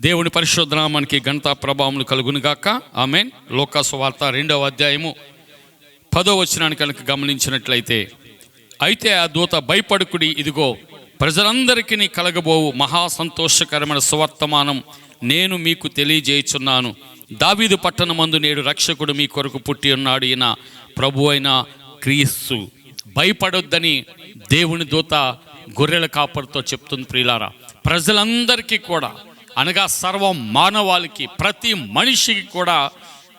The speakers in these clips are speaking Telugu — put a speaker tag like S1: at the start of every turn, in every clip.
S1: దేవుని పరిశుద్ధనామానికి ప్రభావం ప్రభావములు కలుగునుగాక ఆమెన్. లోకాసు వార్త రెండవ అధ్యాయము పదో వచనాన్ని కనుక గమనించినట్లయితే అయితే ఆ దూత భయపడుకుడి ఇదిగో ప్రజలందరికీ కలగబోవు మహా సంతోషకరమైన సువర్తమానం నేను మీకు తెలియజేయుచున్నాను. దావీదు పట్టణమందు నేడు రక్షకుడు మీ కొరకు పుట్టి ఉన్నాడు ఈయన ప్రభు అయిన క్రీస్తు. భయపడొద్దని దేవుని దూత గొర్రెల కాపరితో చెప్తుంది ప్రియులారా. ప్రజలందరికీ కూడా అనగా సర్వం మానవాళికి ప్రతి మనిషికి కూడా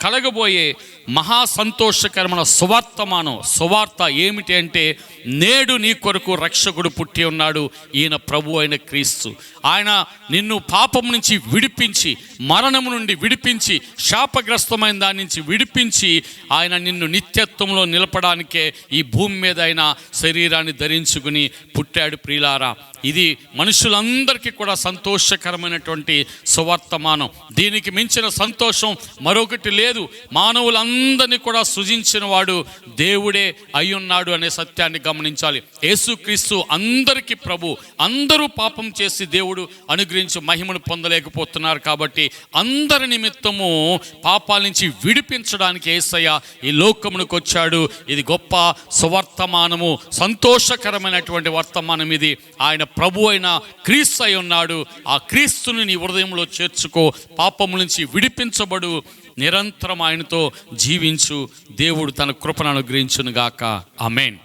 S1: కలగబోయే మహా సంతోషకరమైన సువార్తమానం సువార్త ఏమిటి అంటే నేడు నీ కొరకు రక్షకుడు పుట్టి ఉన్నాడు ఈయన ప్రభు అయిన క్రీస్తు. ఆయన నిన్ను పాపం నుంచి విడి విడిపించి మరణము నుండి విడిపించి శాపగ్రస్తమైన దాని నుంచి విడిపించి ఆయన నిన్ను నిత్యత్వంలో నిలపడానికే ఈ భూమి మీద ఆయన శరీరాన్ని ధరించుకుని పుట్టాడు ప్రియులారా. ఇది మనుషులందరికీ కూడా సంతోషకరమైనటువంటి సువర్తమానం. దీనికి మించిన సంతోషం మరొకటి లేదు. మానవులందరినీ కూడా సృజించిన వాడు దేవుడే అయ్యున్నాడు అనే సత్యాన్ని గమనించాలి. యేసుక్రీస్తు అందరికీ ప్రభు అందరూ పాపం చేసి దేవుడు అనుగ్రహించి మహిమను పొందలేకపోతున్నారు. కాబట్టి అందరి నిమిత్తము పాపాల నుంచి విడిపించడానికి ఏసయ్య ఈ లోకమునికి వచ్చాడు. ఇది గొప్ప సువర్తమానము సంతోషకరమైనటువంటి వర్తమానం ఇది. ఆయన ప్రభు అయిన క్రీస్తు అయి ఉన్నాడు. ఆ క్రీస్తుని నీ హృదయంలో చేర్చుకో పాపము నుంచి విడిపించబడు. నిరంతరం ఆయనతో జీవించు. దేవుడు తన కృపను అనుగ్రహించునుగాక. ఆమెన్.